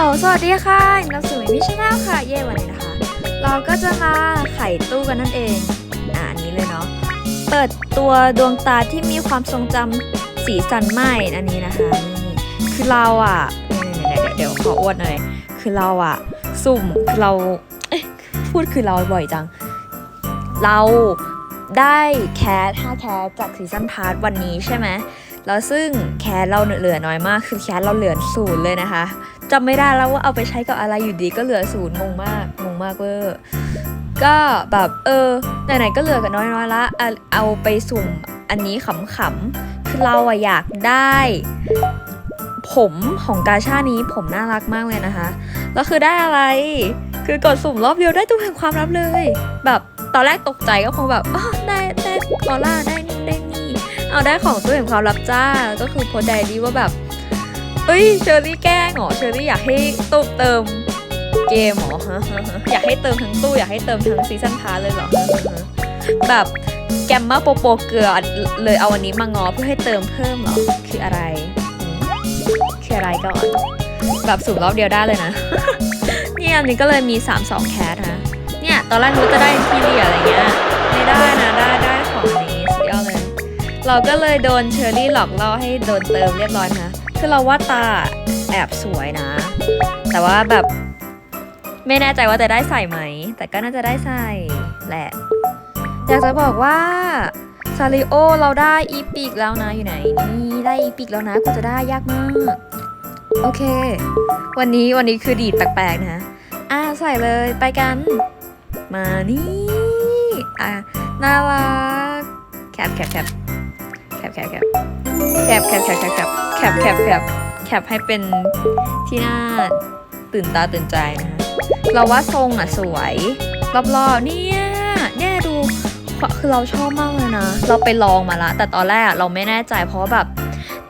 ล สวัสดีค่ะเราสู่มิชแนลค่ะ เย่วันนี้นะคะ เราก็จะมาไขตู้กันนั่นเอง อ่าอันนี้เลยเนาะ เปิดตัวดวงตาที่มีความทรงจำสีสันใหม่อันนี้นะคะนี่คือเราอะเนี่ยๆๆเดี๋ยวขออวดหน่อย คือเราอะ สุ่มคือเรา เอ๊ะ พูดคือเราบ่อยจัง เราได้แคส5แคสจากซีซันพาร์ทวันนี้ใช่ไหมแล้วซึ่งแคสเราเหลือน้อยมาก คือแคสเราเหลือศูนย์เลยนะคะ จำไม่ได้แล้วว่าเอาไปใช้กับอะไรอยู่ดีก็เหลือศูนย์งงมากงงมากเวอร์ก็แบบเออไหนๆก็เหลือกันน้อยๆละเอาเอาไปสุ่มอันนี้ขำๆคือเราอะอยากได้ ผมของกาชานี้ผมน่ารักมากเลยนะคะแล้วคือได้อะไร คือกดสุ่มรอบเดียวได้ตัวแห่งความลับเลย แบบตอนแรกตกใจก็คงแบบอ๋อได้ได้คอล่าได้นู่นได้นี่เอาได้ของตัวแห่งความลับจ้าก็คือโพสต์ไดรี่ว่าแบบ เอ้ยเชอรี่แกล้งเหรอเชอรี่อยากให้ตู้เติมเกมเหรอฮะฮะฮะอยากให้เติมทั้งตู้ อยากให้เติมทั้งซีซันพาร์เลยเหรอ แบบแกมมาโปโปเกลือเลยเอาวันนี้มางอเพื่อให้เติมเพิ่มเหรอ คืออะไร คืออะไรก่อน แบบสุ่มรอบเดียวได้เลยนะ เนี่ยอันนี้ก็เลยมี 3 2 แคสนะ เนี่ยตอนแรกรู้จะได้ทีเรียอะไรเงี้ย ไม่ได้นะได้ได้ของอันนี้สุดยอดเลย เราก็เลยโดนเชอรี่หลอกล่อให้โดนเติมเรียบร้อยนะ คือเราว่าตาแอบสวยนะ แต่ว่าแบบไม่แน่ใจว่าจะได้ใส่ไหม แต่ก็น่าจะได้ใส่แหละ อยากจะบอกว่าซาริโอเราได้อีพิกแล้วนะอยู่ไหนนี่ได้อีพิกแล้วนะกูจะได้ยากมากโอเค วันนี้วันนี้คือดีดแปลกๆนะอะใส่เลยไปกัน มานี่อะน่ารักแคปแคปแคปแคปแคปแคป แคปแคปแคปแคปแคปแคปแคปแคปแคปให้เป็นที่น่าตื่นตาตื่นใจนะคะเราว่าทรงอะสวย รอบๆเนี่ยเนี่ยดูคือเราชอบมากเลยนะ เราไปลองมาละ แต่ตอนแรกอะเราไม่แน่ใจเพราะแบบ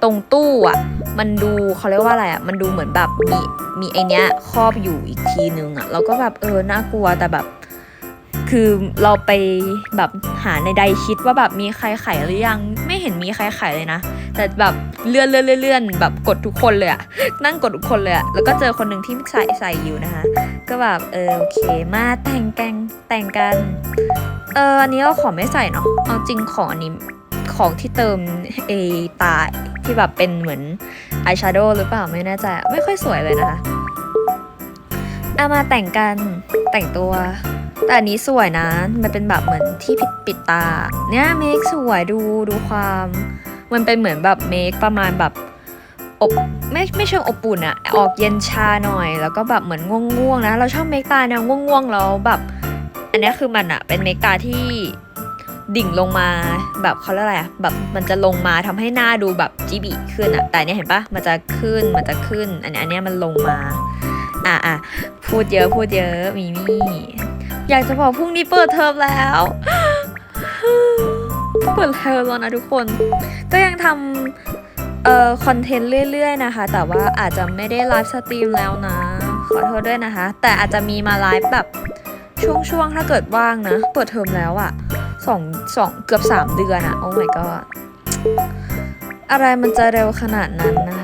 ตรงตู้อะ มันดูเขาเรียกว่าอะไรอะ มันดูเหมือนแบบมีมีไอเนี้ยครอบอยู่อีกทีนึงอะ เราก็แบบเออน่ากลัวแต่แบบ คือเราไปแบบหาในใดคิดว่าแบบมีใครไขหรือยัง เห็นมีใครขายเลยนะ แต่แบบเลื่อนเลื่อนเลื่อนแบบกดทุกคนเลยอะนั่งกดทุกคนเลยอะแล้วก็เจอคนหนึ่งที่ใส่ใส่อยู่นะคะ ก็แบบเออโอเคมาแต่งแกงแต่งกัน เอออันนี้เราขอไม่ใส่เนาะเอาจริงของอันนี้ของที่เติมเอตาที่แบบเป็นเหมือนอายแชโดว์หรือเปล่าไม่แน่ใจะไม่ค่อยสวยเลยนะคะเอามาแต่งกันแต่งตัว แต่อันนี้สวยนะ มันเป็นแบบเหมือนที่ปิดปิดตา เนี่ยเมคสวยดูดูความ มันเป็นเหมือนแบบเมคประมาณแบบอบไม่ไม่เชิงอบอุ่นอะออกเย็นชาหน่อย แล้วก็แบบเหมือนง่วงๆนะ เราชอบเมคตาแนวง่วงๆแล้วแบบ อันนี้คือมันอะเป็นเมคตาที่ดิ่งลงมาแบบเขาเรียกอะไรอะแบบมันจะลงมาทำให้หน้าดูแบบจีบีขึ้นอะแต่อันเนี้ยเห็นปะมันจะขึ้นมันจะขึ้น อันนี้อันนี้มันลงมา อะอะพูดเยอะพูดเยอะมีมี่ อยากจะบอกพรุ่งนี้เปิดเทอมแล้วเปิดเทอมแล้วนะทุกคน ก็ยังทำเอ่อคอนเทนต์เรื่อยๆนะคะ แต่ว่าอาจจะไม่ได้ไลฟ์สตรีมแล้วนะ ขอโทษด้วยนะคะ แต่อาจจะมีมาไลฟ์แบบช่วงๆ ถ้าเกิดว่างนะ เปิดเทอมแล้วอะสองสองเกือบสามเดือนอะโอ้ my god อะไรมันจะเร็วขนาดนั้นนะคะ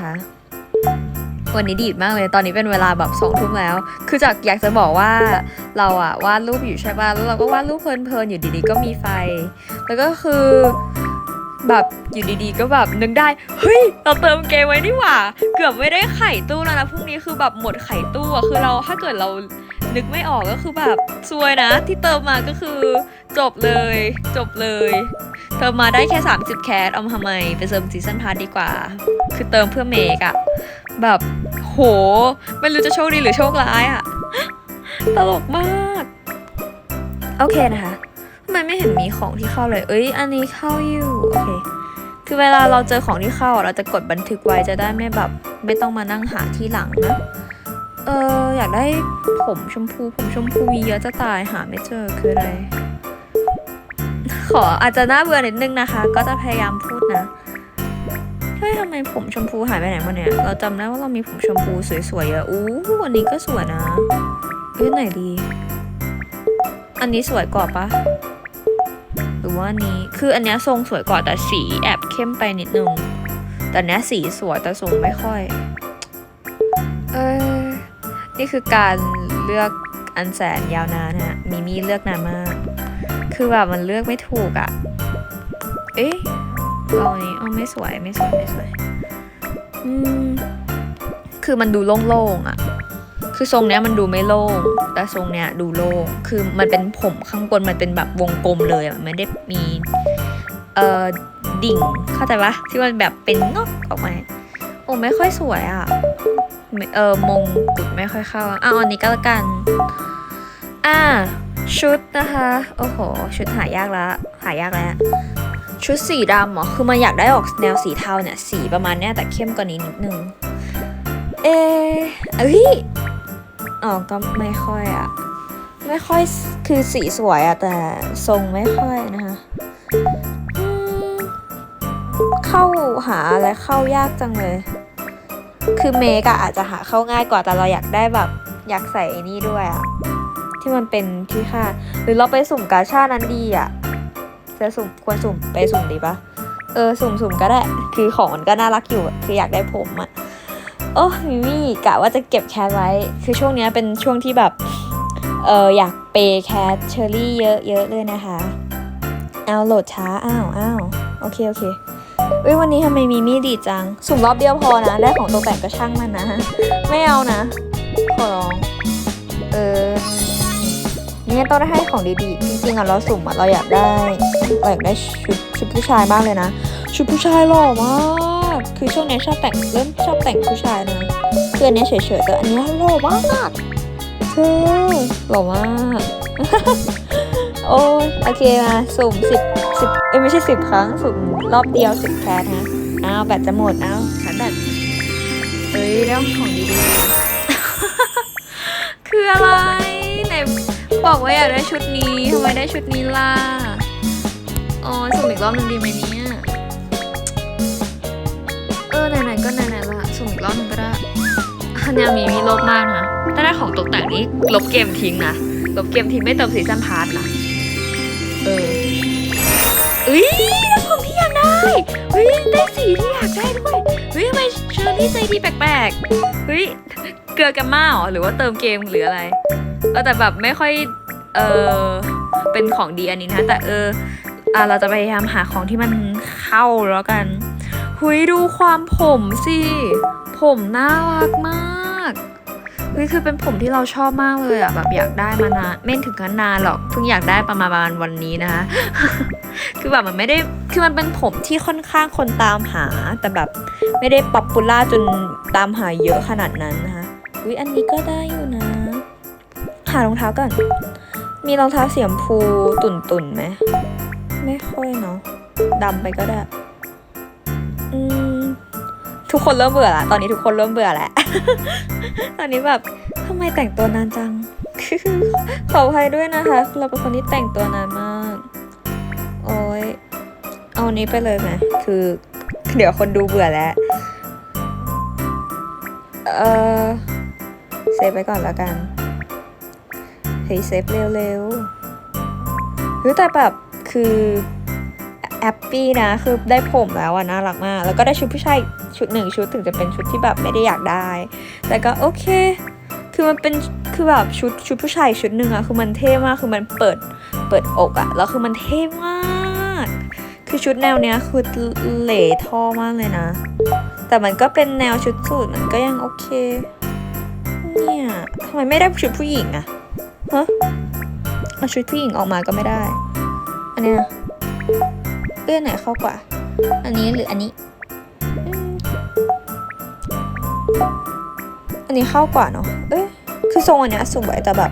วันนี้ดีดมากเลย ตอนนี้เป็นเวลาแบบสองทุ่มแล้ว คือจากอยากจะบอกว่าเราอะวาดรูปอยู่ใช่ป่ะ แล้วเราก็วาดรูปเพลินๆอยู่ดีๆก็มีไฟ แล้วก็คือแบบอยู่ดีๆ ก็แบบนึกได้ เฮ้ย เราเติมเกมไว้นี่หว่า เกือบไม่ได้ไข่ตู้แล้วนะพรุ่งนี้คือแบบหมดไข่ตู้อะคือเราถ้าเกิดเรานึกไม่ออกก็คือแบบซวยนะ ที่เติมมาก็คือจบเลย จบเลย เติมมาได้แค่ 30 แคสเอามาทำไม ไปเติมซีซันพาร์ทดีกว่า คือเติมเพื่อเมกอะ แบบโหไม่รู้จะโชคดีหรือโชคร้ายอะตลกมาก โอเคนะคะทำไมไม่เห็นมีของที่เข้าเลย เอ้ย อันนี้เข้าอยู่ โอเค คือเวลาเราเจอของที่เข้าอะเราจะกดบันทึกไว้จะได้ไม่แบบ ไม่ต้องมานั่งหาที่หลังนะ เออ อยากได้ผมชมพู ผมชมพูมีเยอะจะตายหาไม่เจอคืออะไร ขออาจจะน่าเบื่อนิดนึงนะคะ ก็จะพยายามพูดนะ เฮ้ยทำไมผมชมพูหายไปไหนมาเนี่ย เราจำได้ว่าเรามีผมชมพูสวยๆเยอะอู้วันนี้ก็สวยนะเอ้ยไหนดี อันนี้สวยกว่าปะหรือว่านี้ คืออันนี้ทรงสวยกว่าแต่สีแอบเข้มไปนิดนึง แต่อันเนี้ยสีสวยแต่ทรงไม่ค่อย เออนี่คือการเลือกอันแสนยาวนานฮะ มีมีเลือกนานมาก คือแบบมันเลือกไม่ถูกอะ่ะ เอ๊ะ เอาอันนี้เอาไม่สวยไม่สวยไม่สวยอืมคือมันดูโล่งๆอะ่ะ คือทรงเนี้ยมันดูไม่โล่ง แต่ทรงเนี้ยดูโล่ง คือมันเป็นผมข้างบนมันเป็นแบบวงกลมเลยอะมันไม่ได้มี เอ่อ ดิ่ง เข้าใจปะที่มันแบบเป็นงอกออกมา โอ้ไม่ค่อยสวยอะ่ะ เออมงกุฎไม่ค่อยเข้าอะเอาอันนี้ก็แล้วกัน อ่า ชุดนะคะ โอ้โห ชุดหายากละ หายากแล้ว ชุดสีดำเหรอคือมันอยากได้ออกแนวสีเทาเนี่ย สีประมาณเนี้ยแต่เข้มกว่านี้นิดนึงเออเอ้ยอ๋อก็ไม่ค่อยอะไม่ค่อยคือสีสวยอะแต่ทรงไม่ค่อยนะคะเข้าหาอะไรเข้ายากจังเลย คือเมกอะอาจจะหาเข้าง่ายกว่าแต่เราอยากได้แบบอยากใส่นี่ด้วยอะที่มันเป็นที่คาดหรือเราไปสุ่มกาชาดนั้นดีอะ จะสุ่มควรสุ่มไปสุ่มดีปะเออสุ่มสุ่มก็ได้คือของมันก็น่ารักอยู่คืออยากได้ผมอะโอ้มิมี่กะว่าจะเก็บแคทไว้ คือช่วงนี้เป็นช่วงที่แบบเอออยากเปย์แคทเชอรี่เยอะเยอะเลยนะคะเอาโหลดช้าอ้าวอ้าวโอเคโอเคเอ้ยวันนี้ทำไมมีมี่ดีจัง สุ่มรอบเดียวพอนะได้ของตกแต่งก็ช่างมันนะ ไม่เอานะ ขอร้อง เออ เนี่ยต้องได้ให้ของดีๆ จริงๆอะเราสุ่มอะเราอยากได้เราอยากได้ชุดชุดผู้ชายมากเลยนะ ชุดผู้ชายหล่อมาก คือช่วงนี้ชอบแต่งเริ่มชอบแต่งผู้ชายนะคืออันเนี้ยเฉยๆแต่อันนี้หล่อมากเธอหล่อมากโอ้ยโอเคมาสุ่มสิบสิบเอ้ยไม่ใช่สิบครั้ง สุ่มรอบเดียวสิบแคสฮะอ้าวแบตจะหมดอ้าวฉันแบตเอ้ยได้ของดีๆ บอกว่าอยากได้ชุดนี้ทำไมได้ชุดนี้ล่ะ อ๋อสุ่มอีกรอบหนึ่งดีไหมเนี่ย เออไหนๆก็ไหนๆละสุ่มอีกรอบหนึงก็ได้เนี้ยมีมีลบมากนะถ้าได้ของตกแต่งนี้ลบเกมทิ้งนะ ลบเกมทิ้งไม่เติมซีซันพาร์ทนะเออเอ้ยได้ผมที่อยากได้เฮ้ยได้สีที่อยากได้ด้วยเฮ้ยทำไมเชอรี่ใจดีแปลกๆเฮ้ยเกลือกันมาหรอหรือว่าเติมเกมหรืออะไรเออแต่แบบไม่ค่อย เออเป็นของดีอันนี้นะ แต่เอออะเราจะพยายามหาของที่มันเข้าแล้วกันหุยดูความผมสิ ผมน่ารักมากเฮ้ยคือเป็นผมที่เราชอบมากเลยอะแบบอยากได้มานานไม่ถึงกันนานหรอกเพิ่งอยากได้ประมาณประมาณวันนี้นะคะคือแบบมันไม่ได้คือมันเป็นผมที่ค่อนข้างคนตามหา แต่แบบไม่ได้ป๊อปปูล่าจนตามหาเยอะขนาดนั้นนะคะอุ้ยอันนี้ก็ได้อยู่นะ หารองเท้าก่อน มีรองเท้าเสีชมพูตุ่นตุ่นไหม ไม่ค่อยเนาะดำไปก็ได้ อืม ทุกคนเริ่มเบื่อละตอนนี้ทุกคนเริ่มเบื่อแล้ว ตอนนี้แบบทำไมแต่งตัวนานจัง ขออภัยด้วยนะคะ เราเป็นคนที่แต่งตัวนานมาก โอ้ยเอาอันนี้ไปเลยไหมคือ เดี๋ยวคนดูเบื่อแล้ว เออเซฟไปก่อนแล้วกัน ฮ้ยเซฟเร็วๆเฮ้ยแต่แบบคือแอปปี้นะคือได้ผมแล้วอะน่ารักมาก แล้วก็ได้ชุดผู้ชายชุดหนึ่งชุดถึงจะเป็นชุดที่แบบไม่ได้อยากได้ แต่ก็โอเค คือมันเป็นคือแบบชุดชุดผู้ชายชุดหนึ่งอะคือมันเท่มากคือมันเปิดเปิดอกอะแล้วคือมันเท่มาก คือชุดแนวเนี้ยคือเหล่ท่อมากเลยนะ แต่มันก็เป็นแนวชุดสูทมันก็ยังโอเค เนี่ยทำไมไม่ได้ชุดผู้หญิงอะ ฮะเอาชุดผู้หญิงออกมาก็ไม่ได้ อันเนี้ยเอื้อนไหนเข้ากว่า อันนี้หรืออันนี้ อันนี้เข้ากว่าเนาะ เอ้ย คือทรงอันเนี้ยสวยแต่แบบ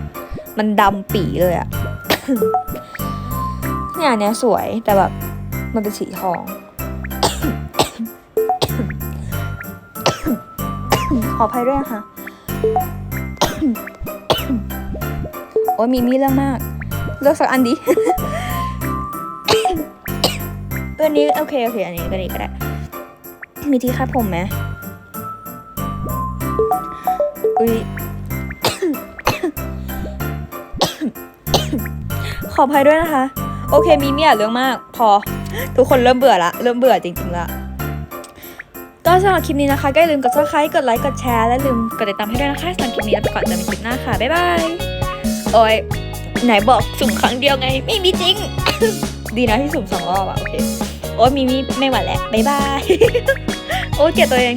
มันดำปีเลยอะเนี่ยอันเนี้ยสวยแต่แบบ มันเป็นสีทอง ขออภัยด้วยนะคะ อ้ยมีมีเรื่องมาก เลือกสักอันดิเันนี้โอเคโอเคอันนี้ก็ดีก็ได้ มีที่คาดผมไหมอุ้ยขออภัยด้วยนะคะ โอเคมีเมียเรื่องมาก พอ ทุกคนเริ่มเบื่อละเริ่มเบื่อจริงๆละก็สำหรับคลิปนี้นะคะก็อย่าลืมกด subscribe กดไลค์กดแชร์และลืมกดติดตามให้ด้วยนะคะสำหรับคลิปนี้แล้วไปก่อนเจอกันคลิปหน้าค่ะบ๊ายบาย โอ้ยไหนบอกสุ่มครั้งเดียวไง ไม่มีจริง ดีนะที่สุ่มสองรอบอะโอเค โอ้ยมีมีไม่หวแล้วบ๊ายบาย โอ้ยเกลียดตัวเอง